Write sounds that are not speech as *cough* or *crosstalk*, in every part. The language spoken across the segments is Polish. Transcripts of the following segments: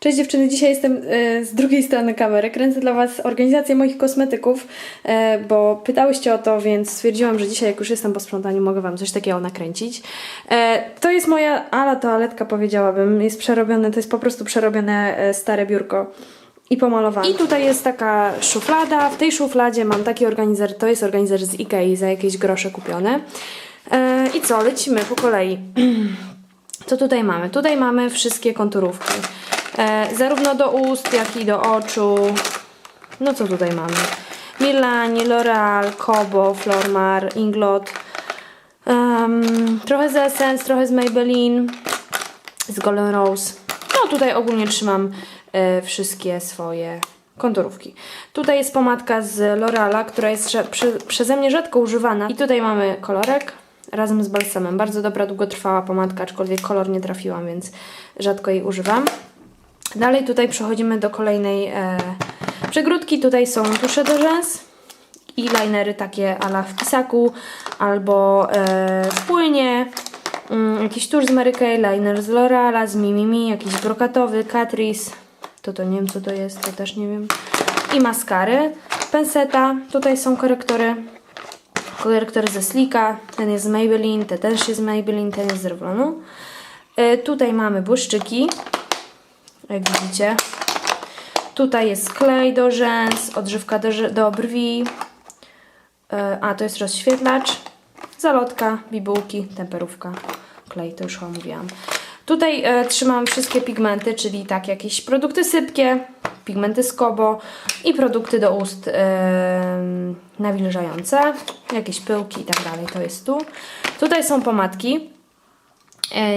Cześć dziewczyny, dzisiaj jestem e, z drugiej strony kamery. Kręcę dla Was organizację moich kosmetyków, e, bo pytałyście o to, więc stwierdziłam, że dzisiaj, jak już jestem po sprzątaniu, mogę Wam coś takiego nakręcić. E, to jest moja ala toaletka, powiedziałabym. Jest przerobione, to jest po prostu przerobione stare biurko i pomalowane. I tutaj jest taka szuflada. W tej szufladzie mam taki organizer, to jest organizer z Ikei za jakieś grosze kupione. I co, lecimy po kolei. *clears throat* Co tutaj mamy? Tutaj mamy wszystkie konturówki. E, zarówno do ust, jak i do oczu. No co tutaj mamy? Milani, L'Oreal, Kobo, Flormar, Inglot. em, trochę z Essence, trochę z Maybelline, z Golden Rose. No tutaj ogólnie trzymam e, wszystkie swoje konturówki. Tutaj jest pomadka z L'Oreala, która jest rze- prze, przeze mnie rzadko używana. I tutaj mamy kolorek razem z balsamem. Bardzo dobra, długotrwała pomadka, aczkolwiek kolor nie trafiłam, więc rzadko jej używam. Dalej tutaj przechodzimy do kolejnej e, przegródki. Tutaj są tusze do rzęs i linery takie ala w pisaku albo e, płynie. Mm, jakiś tusz z Mary Kay, liner z L'Oreala, z Mimimi, jakiś brokatowy, Catrice. To to nie wiem co to jest, to też nie wiem. I maskary. Penseta. Tutaj są korektory. Korektor ze Slika, ten jest z Maybelline, ten też jest z Maybelline, ten jest z Revlonu. E, tutaj mamy błyszczyki, jak widzicie. Tutaj jest klej do rzęs, odżywka do, do brwi. E, a, to jest rozświetlacz, zalotka, bibułki, temperówka, klej, to już chyba mówiłam. Tutaj e, trzymam wszystkie pigmenty, czyli tak jakieś produkty sypkie, pigmenty z Kobo i produkty do ust e, nawilżające, jakieś pyłki i tak dalej, to jest tu. Tutaj są pomadki,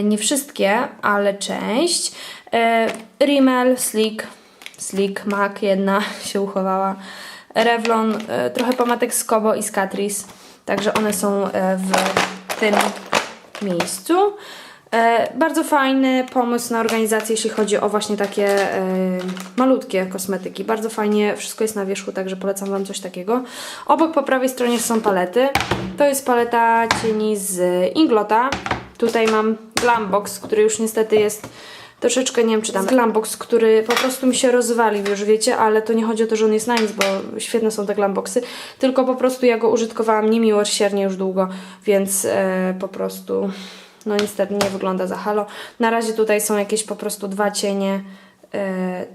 nie wszystkie, ale część. E, Rimmel, Slick, Slick, MAC jedna *laughs* się uchowała. Revlon, e, trochę pomadek z Kobo i z Catrice, także one są e, w tym miejscu. Bardzo fajny pomysł na organizację, jeśli chodzi o właśnie takie malutkie kosmetyki. Bardzo fajnie, wszystko jest na wierzchu, także polecam Wam coś takiego. Obok po prawej stronie są palety. To jest paleta cieni z Inglota. Tutaj mam Glambox, który już niestety jest troszeczkę, nie wiem czy tam Glambox, który po prostu mi się rozwalił, już wiecie, ale to nie chodzi o to, że on jest na nic, bo świetne są te Glamboxy, tylko po prostu ja go użytkowałam niemiłosiernie już długo, więc e, po prostu no niestety nie wygląda za halo. Na razie tutaj są jakieś po prostu dwa cienie, e,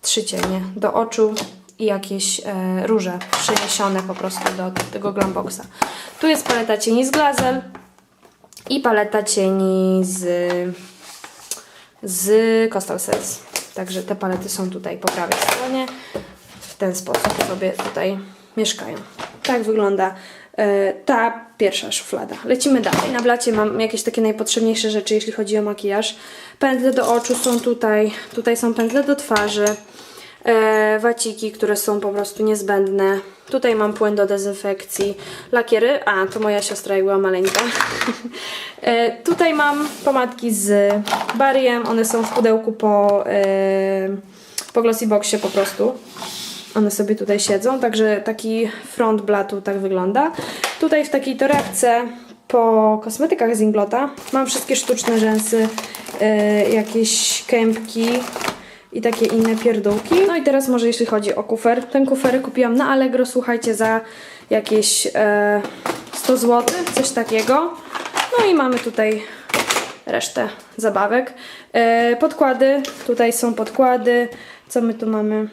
trzy cienie do oczu i jakieś e, róże przeniesione po prostu do tego Glamboxa. Tu jest paleta cieni z Glazel i paleta cieni z z Coastal Sales. Także te palety są tutaj po prawej stronie. W ten sposób sobie tutaj mieszkają. Tak wygląda e, ta pierwsza szuflada. Lecimy dalej. Na blacie mam jakieś takie najpotrzebniejsze rzeczy, jeśli chodzi o makijaż. Pędzle do oczu są tutaj. Tutaj są pędzle do twarzy. E, waciki, które są po prostu niezbędne. Tutaj mam płyn do dezynfekcji, lakiery. A, to moja siostra jak była maleńka. *laughs* e, tutaj mam pomadki z Bariem. One są w pudełku po, e, po Glossy Boxie po prostu. One sobie tutaj siedzą, także taki front blatu tak wygląda. Tutaj w takiej torebce po kosmetykach z Inglota mam wszystkie sztuczne rzęsy, jakieś kępki, i takie inne pierdółki. No i teraz może jeśli chodzi o kufer. Ten kufer kupiłam na Allegro, słuchajcie, za jakieś e, 100 zł, coś takiego. No i mamy tutaj resztę zabawek. E, podkłady, tutaj są podkłady. Co my tu mamy?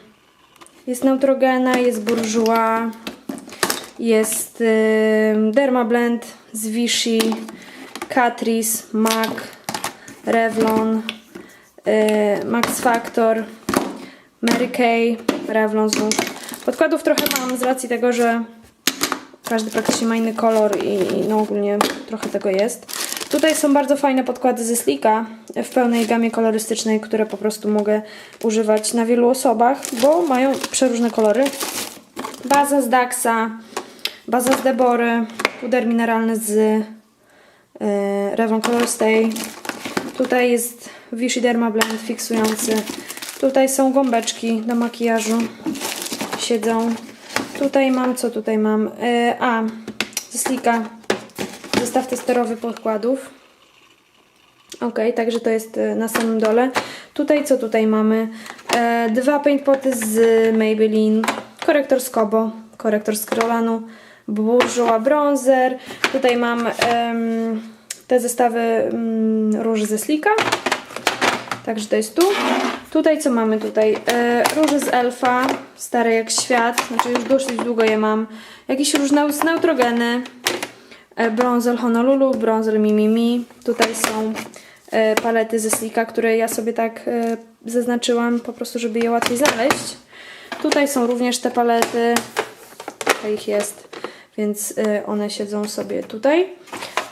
Jest Neutrogena, jest Bourjois, jest e, Dermablend z Vichy, Catrice, MAC, Revlon, y, Max Factor, Mary Kay, Revlon znów. Podkładów trochę mam z racji tego, że każdy praktycznie ma inny kolor i, i no ogólnie trochę tego jest. Tutaj są bardzo fajne podkłady ze Slika w pełnej gamie kolorystycznej, które po prostu mogę używać na wielu osobach, bo mają przeróżne kolory. Baza z Daxa, baza z Debory, puder mineralny z y, Revlon Color Stay, Tutaj jest Vichy Derma Blend fiksujący. Tutaj są gąbeczki do makijażu. Siedzą. Tutaj mam, co tutaj mam? E, a, ze Slika. Zestaw testerowy podkładów. Ok, także to jest e, na samym dole. Tutaj co tutaj mamy? E, dwa paint poty z Maybelline, korektor z Kobo, korektor z Krolanu, Bourjois bronzer. Tutaj mam em, te zestawy mm, róży ze Slika. Także to jest tu. Tutaj co mamy tutaj? E, róże z Elfa, stare jak świat, znaczy już dosyć długo je mam. Jakieś różne neutrogeny. E, Bronzer Honolulu, bronzer Mimi Mi. Tutaj są e, palety ze Slika, które ja sobie tak e, zaznaczyłam po prostu, żeby je łatwiej znaleźć. Tutaj są również te palety. Tutaj ich jest, więc e, one siedzą sobie tutaj.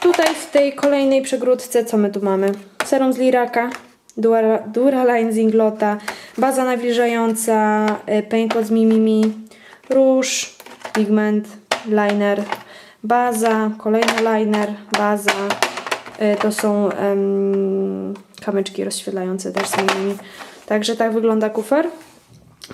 Tutaj w tej kolejnej przegródce, co my tu mamy? Serum z Liraka, Dura- Duraline z Inglota, baza nawilżająca, e, paint pod z Mimimi, róż, pigment, liner, baza, kolejny liner, baza. E, To są em, kamyczki rozświetlające też z Mimimi. Także tak wygląda kufer.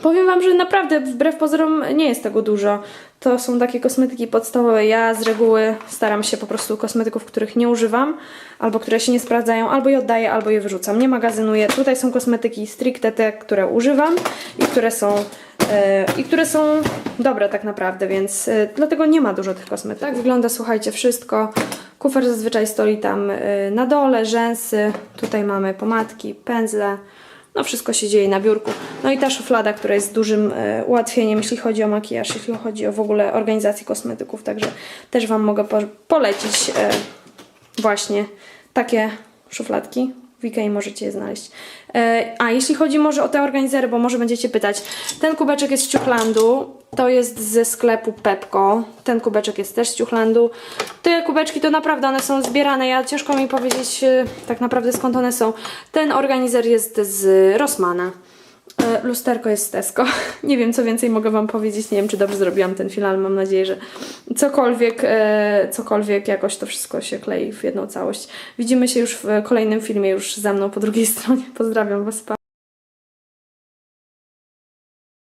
Powiem Wam, że naprawdę wbrew pozorom nie jest tego dużo. To są takie kosmetyki podstawowe. Ja z reguły staram się po prostu kosmetyków, których nie używam, albo które się nie sprawdzają, albo je oddaję, albo je wyrzucam. Nie magazynuję. Tutaj są kosmetyki stricte te, które używam i które są, e, i które są dobre tak naprawdę, więc e, dlatego nie ma dużo tych kosmetyków. Tak wygląda, słuchajcie, wszystko. Kufer zazwyczaj stoi tam e, na dole, rzęsy. Tutaj mamy pomadki, pędzle. No wszystko się dzieje na biurku. No i ta szuflada, która jest dużym e, ułatwieniem, jeśli chodzi o makijaż, jeśli chodzi o w ogóle organizację kosmetyków, także też Wam mogę po polecić e, właśnie takie szufladki. W Ikei możecie je znaleźć. E, a jeśli chodzi może o te organizery, bo może będziecie pytać, ten kubeczek jest z Ciuchlandu, to jest ze sklepu Pepko. Ten kubeczek jest też z Ciuchlandu. Te kubeczki to naprawdę one są zbierane. Ja ciężko mi powiedzieć e, tak naprawdę skąd one są. Ten organizer jest z Rossmana. E, Lusterko jest z Tesco. *laughs* Nie wiem, co więcej mogę Wam powiedzieć. Nie wiem, czy dobrze zrobiłam ten film, ale mam nadzieję, że cokolwiek, e, cokolwiek jakoś to wszystko się klei w jedną całość. Widzimy się już w kolejnym filmie, już za mną po drugiej *laughs* stronie. Pozdrawiam Was. Pa.